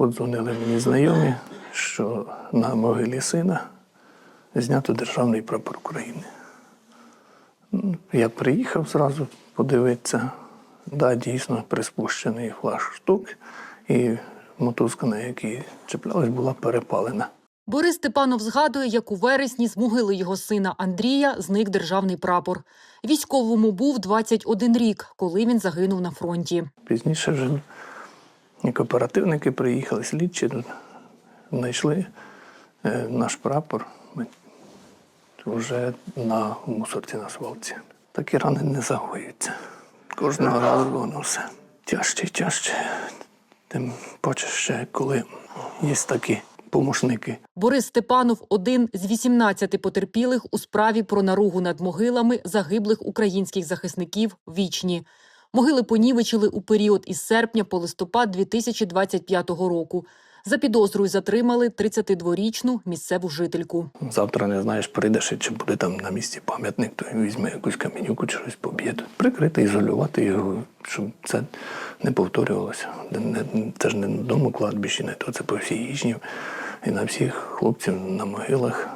подзвонили мені знайомі, що на могилі сина знято державний прапор України. Я приїхав зразу подивитися. Да, дійсно, приспущений флаж-штук, і мотузка, на якій чіплялась, була перепалена. Борис Степанов згадує, як у вересні з могили його сина Андрія зник державний прапор. Військовому був 21 рік, коли він загинув на фронті. Пізніше вже як оперативники приїхали, слідчі знайшли е, наш прапор вже на мусорці на свалці. Такі рани не загоюються. Кожного разу воно все тяжче і тяжче. Тим паче ще, коли є такі помощники. Борис Степанов один з 18 потерпілих у справі про наругу над могилами загиблих українських захисників вічні. Могили понівечили у період із серпня по листопад 2025 року. За підозрою затримали 32-річну місцеву жительку. Завтра не знаєш, прийдеш, чи буде там на місці пам'ятник, то візьме якусь камінюку чи щось поб'є. Прикрити, ізолювати його, щоб це не повторювалося. Це ж не на одному кладбищі, не то це по всій Їжні. І на всіх хлопців на могилах